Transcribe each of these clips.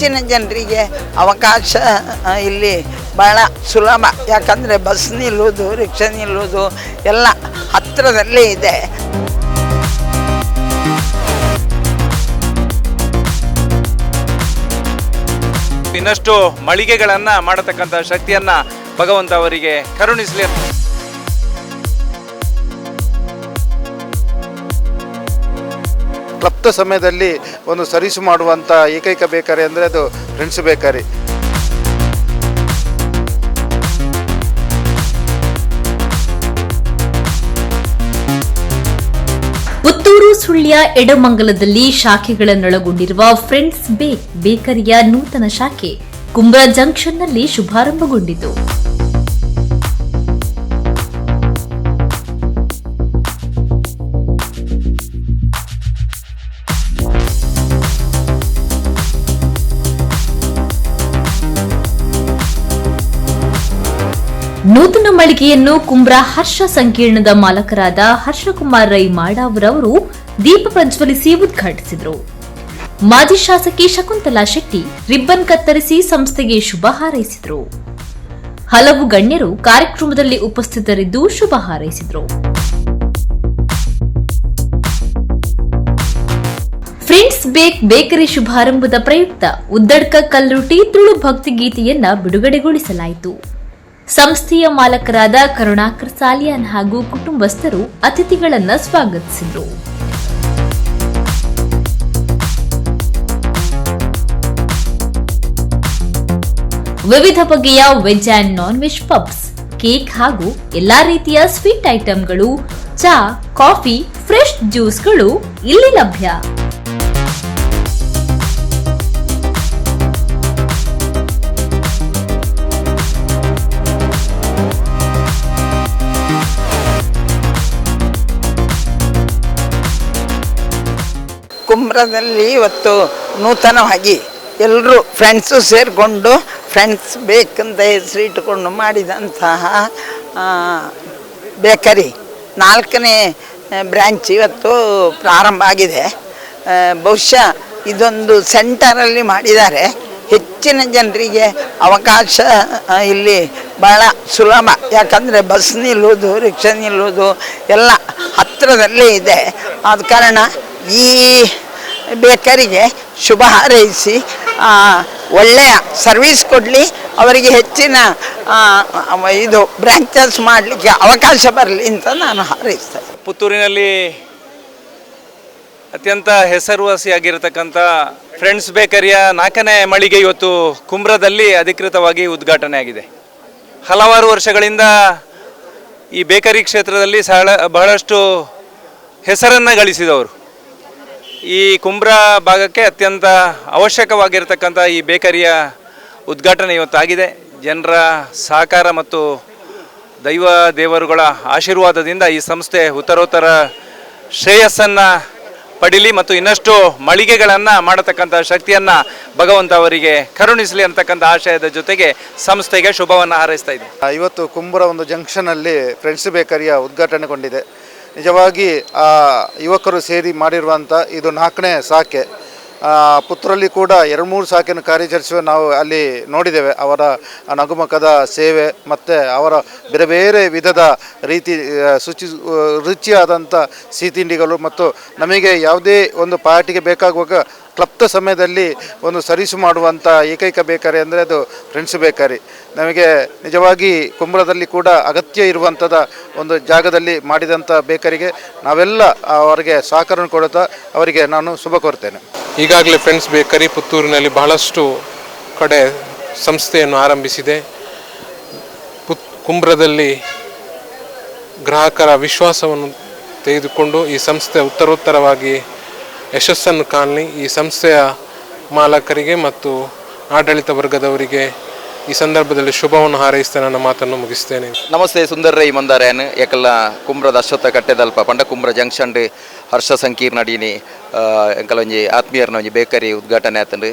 ಹೆಚ್ಚಿನ ಜನರಿಗೆ ಅವಕಾಶ ಇಲ್ಲಿ ಭಾಳ ಸುಲಭ. ಯಾಕಂದರೆ ಬಸ್ ನಿಲ್ಲೋದು ರಿಕ್ಷಾ ನಿಲ್ಲೋದು ಎಲ್ಲ ಹತ್ತಿರದಲ್ಲೇ ಇದೆ. ಇನ್ನಷ್ಟು ಮಳಿಗೆಗಳನ್ನು ಮಾಡತಕ್ಕಂಥ ಶಕ್ತಿಯನ್ನು ಭಗವಂತ ಅವರಿಗೆ ಕರುಣಿಸಲಿ. ಕ್ಲಪ್ತ ಸಮಯದಲ್ಲಿ ಒಂದು ಸರಿಸು ಮಾಡುವಂಥ ಏಕೈಕ ಬೇಕರಿ ಅಂದರೆ ಅದು ಫ್ರೆಂಡ್ಸ್ ಬೇಕರಿ. ಪುತ್ತೂರು ಸುಳ್ಯ ಎಡಮಂಗಲದಲ್ಲಿ ಶಾಖೆಗಳನ್ನೊಳಗೊಂಡಿರುವ ಫ್ರೆಂಡ್ಸ್ ಬೇಕ್ ಬೇಕರಿಯ ನೂತನ ಶಾಖೆ ಕುಂಬ್ರಾ ಜಂಕ್ಷನ್ನಲ್ಲಿ ಶುಭಾರಂಭಗೊಂಡಿತು. ನೂತನ ಮಳಿಗೆಯನ್ನು ಕುಂಬ್ರಾ ಹರ್ಷ ಸಂಕೀರ್ಣದ ಮಾಲಕರಾದ ಹರ್ಷಕುಮಾರ್ ರೈ ಮಾಡಾವರವರು ದೀಪ ಪ್ರಜ್ವಲಿಸಿ ಉದ್ಘಾಟಿಸಿದರು. ಮಾಜಿ ಶಾಸಕಿ ಶಕುಂತಲಾ ಶೆಟ್ಟಿ ರಿಬ್ಬನ್ ಕತ್ತರಿಸಿ ಸಂಸ್ಥೆಗೆ ಶುಭ ಹಾರೈಸಿದರು. ಹಲವು ಗಣ್ಯರು ಕಾರ್ಯಕ್ರಮದಲ್ಲಿ ಉಪಸ್ಥಿತರಿದ್ದು ಶುಭ ಹಾರೈಸಿದರು. ಫ್ರೆಂಡ್ಸ್ ಬೇಕ್ ಬೇಕರಿ ಶುಭಾರಂಭದ ಪ್ರಯುಕ್ತ ಉದ್ದಡ್ಕ ಕಲ್ಲುಟಿ ತುಳು ಭಕ್ತಿಗೀತೆಯನ್ನ ಬಿಡುಗಡೆಗೊಳಿಸಲಾಯಿತು. ಸಂಸ್ಥೆಯ ಮಾಲಕರಾದ ಕರುಣಾಕರ್ ಸಾಲಿಯಾನ್ ಹಾಗೂ ಕುಟುಂಬಸ್ಥರು ಅತಿಥಿಗಳನ್ನು ಸ್ವಾಗತಿಸಿದರು. ವಿವಿಧ ಬಗೆಯ veg and non veg puffs, cake ಹಾಗೂ ಎಲ್ಲಾ ರೀತಿಯ ಸ್ವೀಟ್ ಐಟಂಗಳು ಚಾ ಕಾಫಿ, ಫ್ರೆಶ್ ಜ್ಯೂಸ್ಗಳು ಇಲ್ಲಿ ಲಭ್ಯ. ಕುಂಬ್ರದಲ್ಲಿ ಇವತ್ತು ನೂತನವಾಗಿ ಎಲ್ಲರೂ ಫ್ರೆಂಡ್ಸು ಸೇರಿಕೊಂಡು ಫ್ರೆಂಡ್ಸ್ ಬೇಕಂತ ಹೆಸರಿಟ್ಟುಕೊಂಡು ಮಾಡಿದಂತಹ ಬೇಕರಿ ನಾಲ್ಕನೇ ಬ್ರ್ಯಾಂಚ್ ಇವತ್ತು ಪ್ರಾರಂಭ ಆಗಿದೆ. ಬಹುಶಃ ಇದೊಂದು ಸೆಂಟರಲ್ಲಿ ಮಾಡಿದ್ದಾರೆ. ಹೆಚ್ಚಿನ ಜನರಿಗೆ ಅವಕಾಶ ಇಲ್ಲಿ ಭಾಳ ಸುಲಭ. ಯಾಕಂದರೆ ಬಸ್ ನಿಲ್ಲೋದು ರಿಕ್ಷಾ ನಿಲ್ಲೋದು ಎಲ್ಲ ಹತ್ತಿರದಲ್ಲೇ ಇದೆ. ಆದ ಕಾರಣ ಈ ಬೇಕರಿಗೆ ಶುಭ ಹಾರೈಸಿ ಒಳ್ಳೆಯ ಸರ್ವಿಸ್ ಕೊಡಲಿ, ಅವರಿಗೆ ಹೆಚ್ಚಿನ ಇದು ಬ್ರ್ಯಾಂಚಸ್ ಮಾಡಲಿಕ್ಕೆ ಅವಕಾಶ ಬರಲಿ ಅಂತ ನಾನು ಹಾರೈಸ್ತೇನೆ. ಪುತ್ತೂರಿನಲ್ಲಿ ಅತ್ಯಂತ ಹೆಸರುವಾಸಿಯಾಗಿರತಕ್ಕಂಥ ಫ್ರೆಂಡ್ಸ್ ಬೇಕರಿಯ ನಾಲ್ಕನೇ ಮಳಿಗೆ ಇವತ್ತು ಕುಂಬ್ರದಲ್ಲಿ ಅಧಿಕೃತವಾಗಿ ಉದ್ಘಾಟನೆ ಆಗಿದೆ ಹಲವಾರು ವರ್ಷಗಳಿಂದ ಈ ಬೇಕರಿ ಕ್ಷೇತ್ರದಲ್ಲಿ ಸಹ ಬಹಳಷ್ಟು ಹೆಸರನ್ನು ಗಳಿಸಿದವರು. ಈ ಕುಂಬ್ರ ಭಾಗಕ್ಕೆ ಅತ್ಯಂತ ಅವಶ್ಯಕವಾಗಿರತಕ್ಕಂಥ ಈ ಬೇಕರಿಯ ಉದ್ಘಾಟನೆ ಇವತ್ತಾಗಿದೆ. ಜನರ ಸಹಕಾರ ಮತ್ತು ದೈವ ದೇವರುಗಳ ಆಶೀರ್ವಾದದಿಂದ ಈ ಸಂಸ್ಥೆ ಉತ್ತರೋತ್ತರ ಶ್ರೇಯಸ್ಸನ್ನು ಪಡೀಲಿ ಮತ್ತು ಇನ್ನಷ್ಟು ಮಳಿಗೆಗಳನ್ನು ಮಾಡತಕ್ಕಂಥ ಶಕ್ತಿಯನ್ನು ಭಗವಂತ ಅವರಿಗೆ ಕರುಣಿಸಲಿ ಅಂತಕ್ಕಂಥ ಆಶಯದ ಜೊತೆಗೆ ಸಂಸ್ಥೆಗೆ ಶುಭವನ್ನು ಹಾರೈಸ್ತಾ ಇದೆ. ಇವತ್ತು ಕುಂಬರ ಒಂದು ಜಂಕ್ಷನಲ್ಲಿ ಫ್ರೆಂಡ್ಸ್ ಬೇಕರಿಯ ಉದ್ಘಾಟನೆಗೊಂಡಿದೆ. ನಿಜವಾಗಿ ಆ, ಯುವಕರು ಸೇರಿ ಮಾಡಿರುವಂಥ ಇದು ನಾಲ್ಕನೇ ಸಾಕೆ. ಪುತ್ರಲ್ಲಿ ಕೂಡ ಎರಡು ಮೂರು ಶಾಖೆಯನ್ನು ಕಾರ್ಯಚರಿಸುವ ನಾವು ಅಲ್ಲಿ ನೋಡಿದ್ದೇವೆ. ಅವರ ನಗುಮುಖದ ಸೇವೆ ಮತ್ತು ಅವರ ಬೇರೆ ಬೇರೆ ವಿಧದ ರೀತಿ ಶುಚಿ ರುಚಿಯಾದಂಥ ಸಿಹಿ ತಿಂಡಿಗಳು ಮತ್ತು ನಮಗೆ ಯಾವುದೇ ಒಂದು ಪಾರ್ಟಿಗೆ ಬೇಕಾಗುವಾಗ ಕ್ಲಪ್ತ ಸಮಯದಲ್ಲಿ ಒಂದು ಸರಿಸು ಮಾಡುವಂಥ ಏಕೈಕ ಬೇಕರಿ ಅಂದರೆ ಅದು ಫ್ರೆಂಡ್ಸ್ ಬೇಕರಿ. ನಮಗೆ ನಿಜವಾಗಿ ಕುಂಬಳದಲ್ಲಿ ಕೂಡ ಅಗತ್ಯ ಇರುವಂಥದ ಒಂದು ಜಾಗದಲ್ಲಿ ಮಾಡಿದಂಥ ಬೇಕರಿಗೆ ನಾವೆಲ್ಲ ಅವರಿಗೆ ಸಹಕಾರ ಕೊಡುತ್ತಾ ಅವರಿಗೆ ನಾನು ಶುಭ ಕೋರ್ತೇನೆ. ಈಗಾಗಲೇ ಫ್ರೆಂಡ್ಸ್ ಬೇಕರಿ ಪುತ್ತೂರಿನಲ್ಲಿ ಬಹಳಷ್ಟು ಕಡೆ ಸಂಸ್ಥೆಯನ್ನು ಆರಂಭಿಸಿದೆ. ಪುತ್ ಕುಂಬ್ರದಲ್ಲಿ ಗ್ರಾಹಕರ ವಿಶ್ವಾಸವನ್ನು ತೆಗೆದುಕೊಂಡು ಈ ಸಂಸ್ಥೆ ಉತ್ತರೋತ್ತರವಾಗಿ ಯಶಸ್ಸನ್ನು ಕಾಣಲಿ. ಈ ಸಂಸ್ಥೆಯ ಮಾಲಕರಿಗೆ ಮತ್ತು ಆಡಳಿತ ವರ್ಗದವರಿಗೆ ಈ ಸಂದರ್ಭದಲ್ಲಿ ಶುಭವನ್ನು ಹಾರೈಸ್ತಾ ನನ್ನ ಮಾತನ್ನು ಮುಗಿಸ್ತೇನೆ. ನಮಸ್ತೆ ಸುಂದರ ರೈ ಮಂದಾರಾಯನ್ ಏಕಲ್ಲ ಕುಮ್ರದ ಅಶ್ವತ್ಥ ಕಟ್ಟೆದಲ್ಪ ಪಂಡ ಕುಮ್ರ ಜಂಕ್ಷನ್ ಹರ್ಷ ಸಂಕೀರ್ಣ ಅಡೀನಿ ಎಂಕಲ ಒಂಜಿ ಆತ್ಮೀಯರ್ನ ಒಂಜಿ ಬೇಕರಿ ಉದ್ಘಾಟನೆ ಆತಂಡು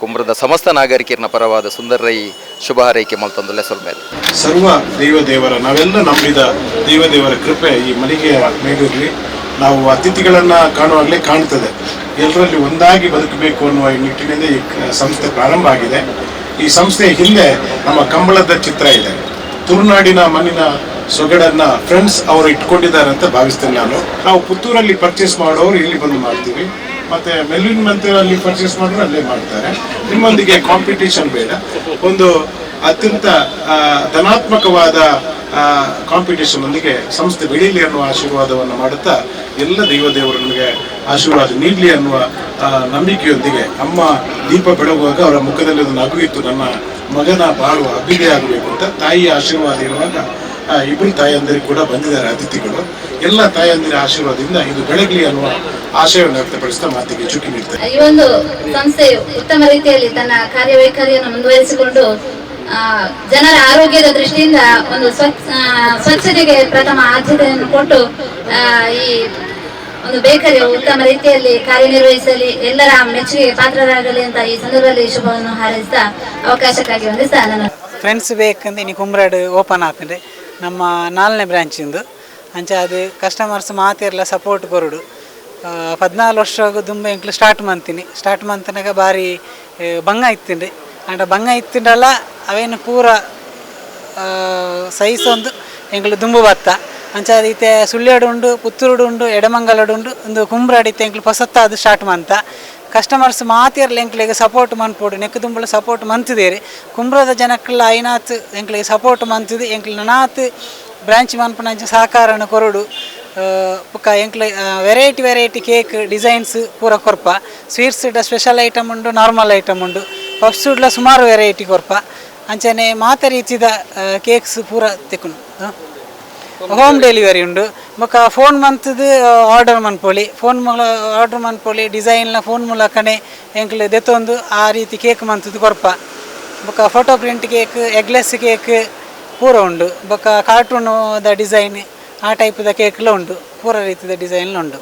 ಕುಂಬ್ರದ ಸಮಸ್ತ ನಾಗರಿಕರನ್ನ ಪರವಾದ ಸುಂದರ ರೈ ಶುಭ ಹಾರೈಕೆ ಮಲ್ತೊಂದು ಲೆಸಲ್ ಮೇಲೆ ಸರ್ವ ದೇವದೇವರ ನಾವೆಲ್ಲ ನಂಬಿದ ದೇವದೇವರ ಕೃಪೆ ಈ ಮಳಿಗೆಯ ಮೇಲಿರಲಿ. ನಾವು ಅತಿಥಿಗಳನ್ನು ಕಾಣುವಾಗಲೇ ಕಾಣ್ತದೆ. ಎಲ್ಲರಲ್ಲಿ ಒಂದಾಗಿ ಬದುಕಬೇಕು ಅನ್ನುವ ಈ ನಿಟ್ಟಿನಲ್ಲಿ ಈ ಸಂಸ್ಥೆ ಪ್ರಾರಂಭ ಆಗಿದೆ. ಈ ಸಂಸ್ಥೆಯ ಹಿಂದೆ ನಮ್ಮ ಕಂಬಳದ ಚಿತ್ರ ಇದೆ. ತುಳುನಾಡಿನ ಮಣ್ಣಿನ ಸೊಗಡನ್ನ ಫ್ರೆಂಡ್ಸ್ ಅವರು ಇಟ್ಕೊಂಡಿದ್ದಾರೆ ಅಂತ ಭಾವಿಸ್ತೇನೆ ನಾನು. ನಾವು ಪುತ್ತೂರಲ್ಲಿ ಪರ್ಚೇಸ್ ಮಾಡೋರು ಇಲ್ಲಿ ಬಂದು ಮಾಡ್ತೀವಿ. ಮತ್ತೆ ಮೆಲ್ವಿನ್ ಮಂತ್ರಲ್ಲಿ ಪರ್ಚೇಸ್ ಮಾಡೋರು ಅಲ್ಲೇ ಮಾಡ್ತಾರೆ. ನಿಮ್ಮೊಂದಿಗೆ ಕಾಂಪಿಟೇಷನ್ ಬೇಡ. ಒಂದು ಅತ್ಯಂತ ಧನಾತ್ಮಕವಾದ ಕಾಂಪಿಟೇಷನ್ ಒಂದಿಗೆ ಸಂಸ್ಥೆ ಬೆಳೀಲಿ ಅನ್ನುವ ಆಶೀರ್ವಾದವನ್ನು ಮಾಡುತ್ತಾ ಎಲ್ಲ ದೈವ ನಮಗೆ ಆಶೀರ್ವಾದ ನೀಡಲಿ ಅನ್ನುವ ನಂಬಿಕೆಯೊಂದಿಗೆ ಅಮ್ಮ ದೀಪ ಬೆಳಗುವಾಗ ಅವರ ಮುಖದಲ್ಲಿ ಒಂದು ನಗು ಇತ್ತು, ನನ್ನ ಮಗನ ಬಾಳುವ ಅಭಿಗೆ ಆಗಬೇಕು ಅಂತ. ತಾಯಿಯ ಆಶೀರ್ವಾದ ಇರುವಾಗ ಇಬ್ಬರು ತಾಯಿಯಂದಿರು ಕೂಡ ಬಂದಿದ್ದಾರೆ, ಅತಿಥಿಗಳು. ಎಲ್ಲ ತಾಯಂದಿರ ಆಶೀರ್ವಾದದಿಂದ ಇದು ಬೆಳಗಲಿ ಅನ್ನುವ ಆಶಯವನ್ನು ವ್ಯಕ್ತಪಡಿಸ್ತಾ ಮಾತಿಗೆ ಚುಕ್ಕಿ ನೀಡ್ತಾರೆ ಈ ಒಂದು ಸಂಸ್ಥೆಯು ಉತ್ತಮ ರೀತಿಯಲ್ಲಿ ತನ್ನ ಕಾರ್ಯವೈಖರಿಯನ್ನು ಮುಂದುವರಿಸಿಕೊಂಡು ಜನರ ಆರೋಗ್ಯದ ದೃಷ್ಟಿಯಿಂದ ಒಂದು ಸ್ವಚ್ಛ ಸ್ವಚ್ಛತೆಗೆ ಪ್ರಥಮ ಆದ್ಯತೆಯನ್ನು ಕೊಟ್ಟು ಈ ಒಂದು ಬೇಕರಿ ಉತ್ತಮ ರೀತಿಯಲ್ಲಿ ಕಾರ್ಯನಿರ್ವಹಿಸಲಿ, ಎಲ್ಲರ ಮೆಚ್ಚುಗೆ ಪಾತ್ರರಾಗಲಿ ಅಂತ ಈ ಸಂದರ್ಭದಲ್ಲಿ ಶುಭವನ್ನು ಹಾರೈಸ್ತಾ ಅವಕಾಶಕ್ಕಾಗಿ ವಂದಿಸ್ತಾ ನಾನು ಫ್ರೆಂಡ್ಸ್ ಬೇಕಂದ್ರೆ ಇನ್ನು ಕುಮ್ರಾಡ್ ಓಪನ್ ಆಗ್ತದೆ. ನಮ್ಮ ನಾಲ್ನೇ ಬ್ರಾಂಚಿಂದು ಅಂಚ ಅದು ಕಸ್ಟಮರ್ಸ್ ಮಾತೆಲ್ಲ ಸಪೋರ್ಟ್ ಕೊರುಡು. ಪದ್ನಾಲ್ಕು ವರ್ಷ ತುಂಬ ಎಂಕ್ಲು ಸ್ಟಾರ್ಟ್ ಮಂತೀನಿ ಸ್ಟಾರ್ಟ್ ಮಂತನಾಗ ಭಾರಿ ಭಂಗ ಇತ್ತೀನಿ ಅಂಡ ಬಂಗ ಇತ್ತಿಂಡಲ್ಲ ಅವೇನು ಪೂರ ಸೈಜ್ ಒಂದು ಎಂಕ್ಲು ದುಂಬು ಬತ್ತ ಅಂಚ ಅದೀತೆ ಸುಳ್ಳೆಡು ಉಂಡು ಪುತ್ತೂರುಡು ಉಂಡು ಎಡಮಂಗಲಡು ಉಂಡು ಒಂದು ಕುಂಬ್ರಾಡಿತ್ತೆ ಎಂಕಲು ಹೊಸತ್ತ ಅದು ಸ್ಟಾರ್ಟ್ ಮಂತ. ಕಸ್ಟಮರ್ಸ್ ಮಾತಿಯರ್ಲಿ ಎಂಕ್ಲಿಗೆ ಸಪೋರ್ಟ್ ಮನ್ಪೋಡು, ನೆಕ್ಕು ದುಂಬಳು ಸಪೋರ್ಟ್ ಮಂತಿದೇರಿ. ಕುಂಬ್ರದ ಜನಕ್ಕೆಲ್ಲ ಐನಾತ್ ಎಂಕ್ಲಿಗೆ ಸಪೋರ್ಟ್ ಮಂತಿದೆ ಎಂಕ್ಲು ನನಾತ್ ಬ್ರಾಂಚ್ ಮನ್ಪಣ ಸಹಕಾರನ ಕೊರಡು. ಬುಕ್ಕ ಎಂಕ್ಲ ವೆರೈಟಿ ವೆರೈಟಿ ಕೇಕ್ ಡಿಸೈನ್ಸ್ ಪೂರ ಕೊರ್ಪ. ಸ್ವೀಟ್ಸ್ ಸ್ಪೆಷಲ್ ಐಟಮ್ ಉಂಡು ನಾರ್ಮಲ್ ಐಟಮ್ ಉಂಡು. ಪಫ್ಸ್ಡ್ಲ ಸುಮಾರು ವೆರೈಟಿ ಕೊರ್ಪ. ಅಂಚನೆ ಮಾತ ರೀತಿದ ಕೇಕ್ಸ್ ಪೂರ ತೆಕ್ಕುನು. ಹೋಮ್ ಡೆಲಿವರಿ ಉಂಡು ಮಕ್ಕ ಫೋನ್ ಮಂತದ್ದು ಆರ್ಡರ್ ಮನ್ಪೊಳಿ. ಫೋನ್ ಮೂಲ ಆರ್ಡರ್ ಮನ್ಪೊಳಿ ಡಿಸೈನ್ಲ ಫೋನ್ ಮೂಲಕನೇ ಎಂಕ್ಲು ದೆತ್ತೊಂದು, ಆ ರೀತಿ ಕೇಕ್ ಮಂತದ್ದು ಕೊರ್ಪ ಬೊಕ್ಕ photo print cake eggless cake ಪೂರ ಉಂಡು ಕಾರ್ಟೂನ್ ದ ಡಿಸೈನ್ ಆ ಟೈಪ್ದ ಕೇಕ್ಲ ಉಂಡು ಪೂರ ರೀತಿದ ಡಿಸೈನ್ಲ ಉಂಡು